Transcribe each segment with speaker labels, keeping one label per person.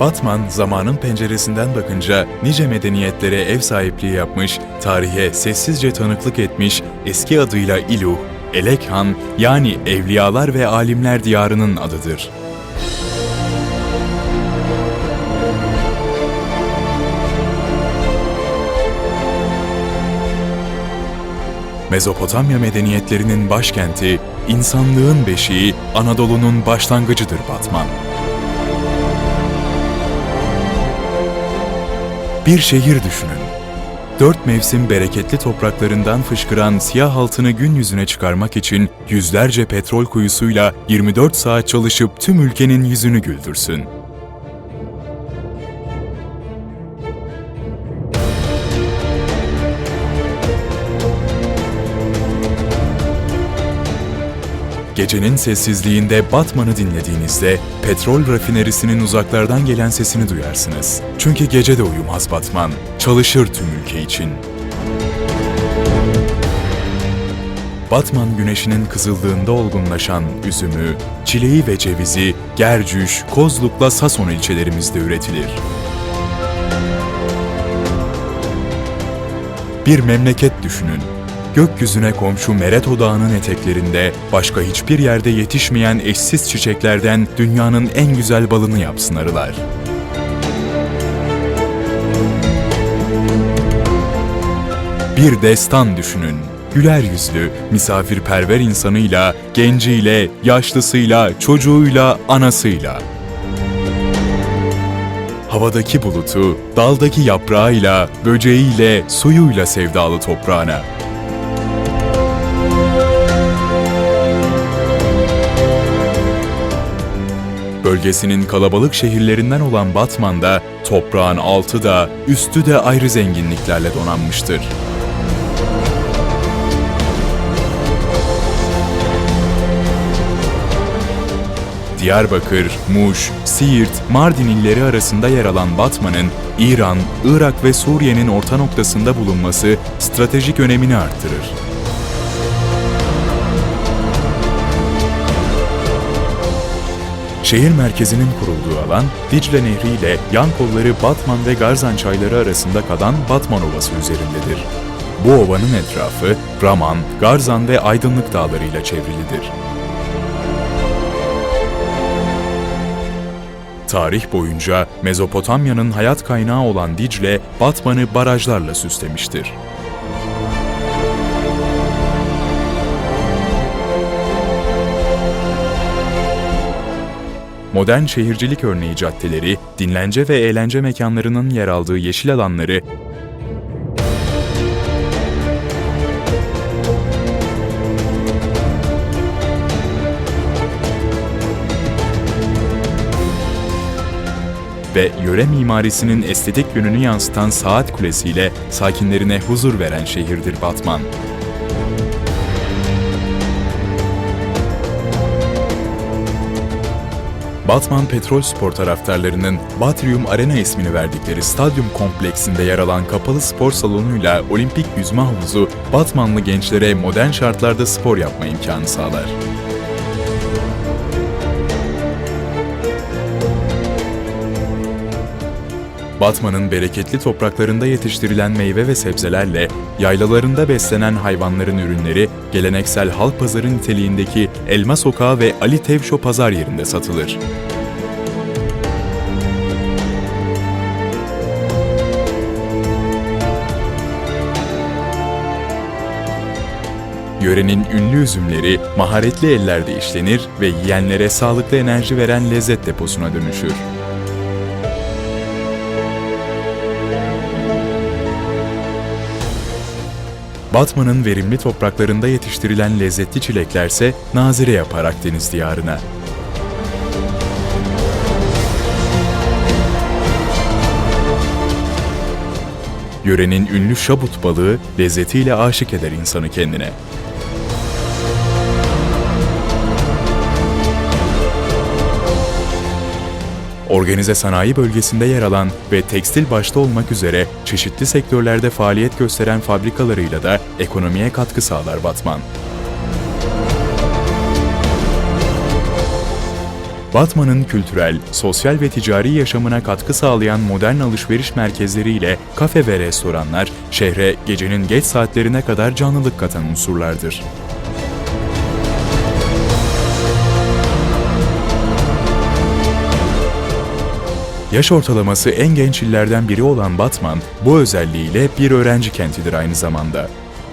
Speaker 1: Batman zamanın penceresinden bakınca nice medeniyetlere ev sahipliği yapmış, tarihe sessizce tanıklık etmiş, eski adıyla İluh, Elekhan yani Evliyalar ve Alimler Diyarı'nın adıdır. Mezopotamya medeniyetlerinin başkenti, insanlığın beşiği, Anadolu'nun başlangıcıdır Batman. Bir şehir düşünün. Dört mevsim bereketli topraklarından fışkıran siyah altını gün yüzüne çıkarmak için yüzlerce petrol kuyusuyla 24 saat çalışıp tüm ülkenin yüzünü güldürsün. Gecenin sessizliğinde Batman'ı dinlediğinizde petrol rafinerisinin uzaklardan gelen sesini duyarsınız. Çünkü gece de uyumaz Batman, çalışır tüm ülke için. Batman güneşinin kızıldığında olgunlaşan üzümü, çileği ve cevizi Gercüş, Kozluk'la Sason ilçelerimizde üretilir. Bir memleket düşünün. Gökyüzüne komşu Mereto Dağı'nın eteklerinde başka hiçbir yerde yetişmeyen eşsiz çiçeklerden dünyanın en güzel balını yapsın arılar. Bir destan düşünün. Güler yüzlü, misafirperver insanıyla, genciyle, yaşlısıyla, çocuğuyla, anasıyla. Havadaki bulutu, daldaki yaprağıyla, böceğiyle, suyuyla sevdalı toprağına. Bölgesinin kalabalık şehirlerinden olan Batman'da toprağın altı da üstü de ayrı zenginliklerle donanmıştır. Diyarbakır, Muş, Siirt, Mardin illeri arasında yer alan Batman'ın İran, Irak ve Suriye'nin orta noktasında bulunması stratejik önemini arttırır. Şehir merkezinin kurulduğu alan, Dicle Nehri ile yan kolları Batman ve Garzan çayları arasında kalan Batman Ovası üzerindedir. Bu ovanın etrafı Raman, Garzan ve Aydınlık dağlarıyla çevrilidir. Tarih boyunca Mezopotamya'nın hayat kaynağı olan Dicle, Batman'ı barajlarla süslemiştir. Modern şehircilik örneği caddeleri, dinlence ve eğlence mekanlarının yer aldığı yeşil alanları, ve yöre mimarisinin estetik yönünü yansıtan saat kulesiyle sakinlerine huzur veren şehirdir Batman. Batman Petrol Spor taraftarlarının Batrium Arena ismini verdikleri stadyum kompleksinde yer alan kapalı spor salonuyla olimpik yüzme havuzu Batmanlı gençlere modern şartlarda spor yapma imkanı sağlar. Batman'ın bereketli topraklarında yetiştirilen meyve ve sebzelerle yaylalarında beslenen hayvanların ürünleri geleneksel halk pazarı niteliğindeki Elma Sokağı ve Ali Tevşo pazar yerinde satılır. Yörenin ünlü üzümleri maharetli ellerde işlenir ve yiyenlere sağlıklı enerji veren lezzet deposuna dönüşür. Batman'ın verimli topraklarında yetiştirilen lezzetli çileklerse nazire yapar Akdeniz diyarına. Yörenin ünlü şabut balığı lezzetiyle aşık eder insanı kendine. Organize sanayi bölgesinde yer alan ve tekstil başta olmak üzere çeşitli sektörlerde faaliyet gösteren fabrikalarıyla da ekonomiye katkı sağlar Batman. Batman'ın kültürel, sosyal ve ticari yaşamına katkı sağlayan modern alışveriş merkezleriyle kafe ve restoranlar şehre gecenin geç saatlerine kadar canlılık katan unsurlardır. Yaş ortalaması en genç illerden biri olan Batman, bu özelliğiyle bir öğrenci kentidir aynı zamanda.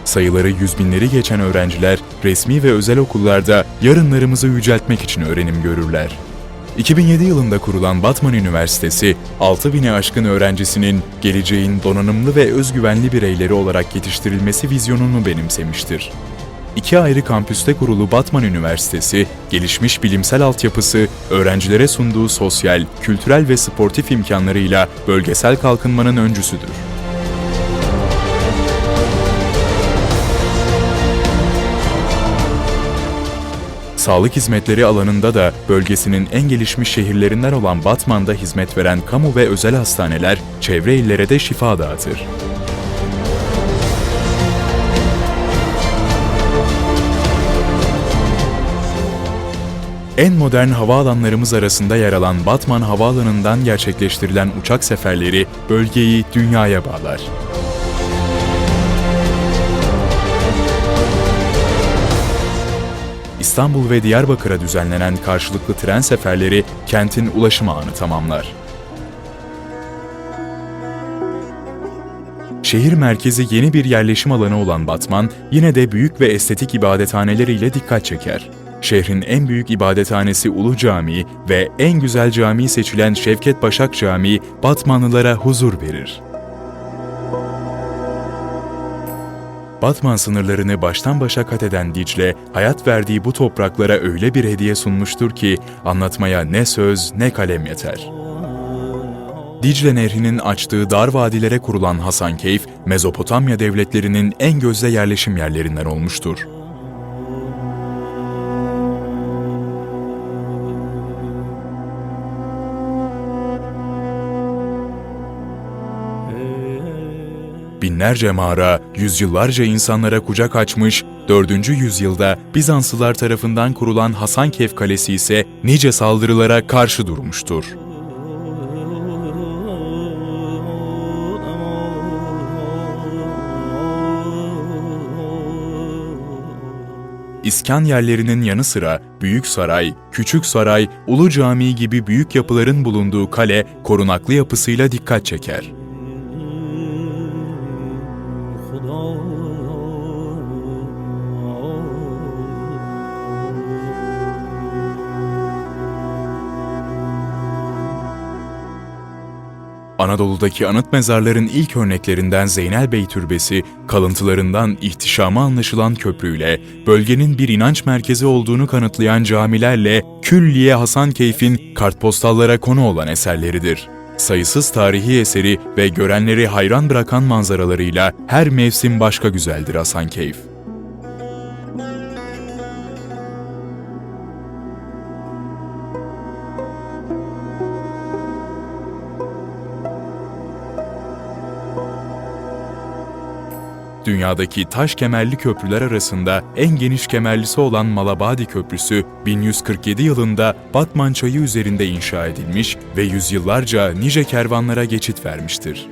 Speaker 1: Sayıları yüz binleri geçen öğrenciler, resmi ve özel okullarda yarınlarımızı yüceltmek için öğrenim görürler. 2007 yılında kurulan Batman Üniversitesi, 6000'e aşkın öğrencisinin geleceğin donanımlı ve özgüvenli bireyleri olarak yetiştirilmesi vizyonunu benimsemiştir. İki ayrı kampüste kurulu Batman Üniversitesi, gelişmiş bilimsel altyapısı, öğrencilere sunduğu sosyal, kültürel ve sportif imkanlarıyla bölgesel kalkınmanın öncüsüdür. Sağlık hizmetleri alanında da bölgesinin en gelişmiş şehirlerinden olan Batman'da hizmet veren kamu ve özel hastaneler çevre illere de şifa dağıtır. En modern havaalanlarımız arasında yer alan Batman Havaalanı'ndan gerçekleştirilen uçak seferleri bölgeyi dünyaya bağlar. İstanbul ve Diyarbakır'a düzenlenen karşılıklı tren seferleri kentin ulaşım ağını tamamlar. Şehir merkezi yeni bir yerleşim alanı olan Batman, yine de büyük ve estetik ibadethaneleriyle dikkat çeker. Şehrin en büyük ibadethanesi Ulu Camii ve en güzel cami seçilen Şevket Başak Camii Batmanlılara huzur verir. Batman sınırlarını baştan başa kat eden Dicle, hayat verdiği bu topraklara öyle bir hediye sunmuştur ki anlatmaya ne söz ne kalem yeter. Dicle Nehri'nin açtığı dar vadilere kurulan Hasankeyf, Mezopotamya devletlerinin en gözde yerleşim yerlerinden olmuştur. Binlerce mağara, yüzyıllarca insanlara kucak açmış, 4. yüzyılda Bizanslılar tarafından kurulan Hasankeyf Kalesi ise nice saldırılara karşı durmuştur. İskan yerlerinin yanı sıra Büyük Saray, Küçük Saray, Ulu Cami gibi büyük yapıların bulunduğu kale korunaklı yapısıyla dikkat çeker. Anadolu'daki anıt mezarların ilk örneklerinden Zeynel Bey Türbesi, kalıntılarından ihtişama anlaşılan köprüyle, bölgenin bir inanç merkezi olduğunu kanıtlayan camilerle Külliye Hasankeyf'in kartpostallara konu olan eserleridir. Sayısız tarihi eseri ve görenleri hayran bırakan manzaralarıyla her mevsim başka güzeldir Hasankeyf. Dünyadaki taş kemerli köprüler arasında en geniş kemerlisi olan Malabadi Köprüsü 1147 yılında Batman Çayı üzerinde inşa edilmiş ve yüzyıllarca nice kervanlara geçit vermiştir.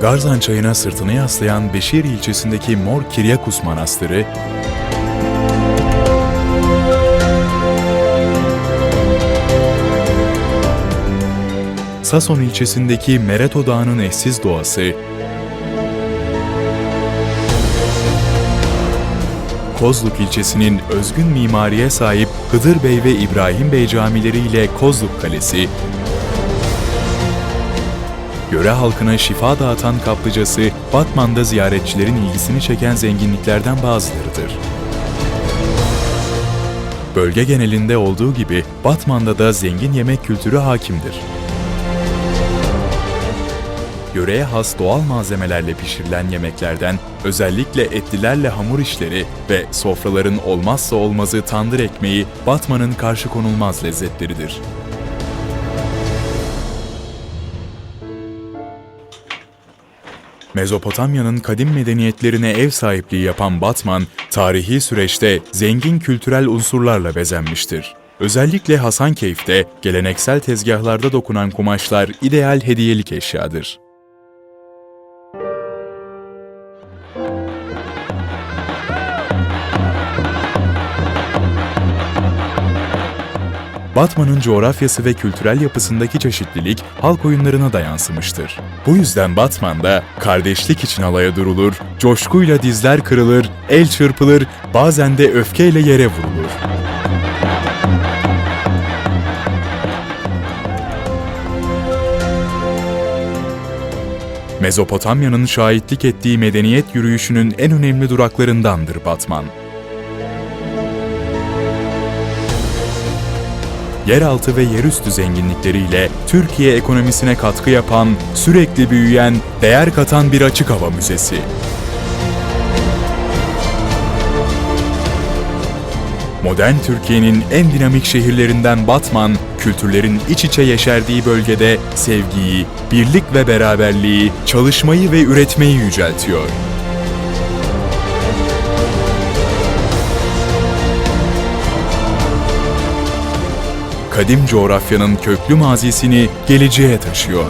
Speaker 1: Garzan Çayı'na sırtını yaslayan Beşir ilçesindeki Mor Kiryakus Manastırı, Sason ilçesindeki Mereto Dağı'nın eşsiz doğası, Kozluk ilçesinin özgün mimariye sahip Hıdır Bey ve İbrahim Bey camileriyle Kozluk Kalesi, yöre halkına şifa dağıtan kaplıcası Batman'da ziyaretçilerin ilgisini çeken zenginliklerden bazılarıdır. Bölge genelinde olduğu gibi Batman'da da zengin yemek kültürü hakimdir yöreye has doğal malzemelerle pişirilen yemeklerden özellikle etlilerle hamur işleri ve sofraların olmazsa olmazı tandır ekmeği Batman'ın karşı konulmaz lezzetleridir. Mezopotamya'nın kadim medeniyetlerine ev sahipliği yapan Batman, tarihi süreçte zengin kültürel unsurlarla bezenmiştir. Özellikle Hasankeyf'te geleneksel tezgahlarda dokunan kumaşlar ideal hediyelik eşyadır. Batman'ın coğrafyası ve kültürel yapısındaki çeşitlilik halk oyunlarına da yansımıştır. Bu yüzden Batman'da kardeşlik için alaya durulur, coşkuyla dizler kırılır, el çırpılır, bazen de öfkeyle yere vurulur. Mezopotamya'nın şahitlik ettiği medeniyet yürüyüşünün en önemli duraklarındandır Batman. Yeraltı ve yerüstü zenginlikleriyle Türkiye ekonomisine katkı yapan, sürekli büyüyen, değer katan bir açık hava müzesi. Modern Türkiye'nin en dinamik şehirlerinden Batman, kültürlerin iç içe yeşerdiği bölgede sevgiyi, birlik ve beraberliği, çalışmayı ve üretmeyi yüceltiyor. Kadim coğrafyanın köklü mazisini geleceğe taşıyor.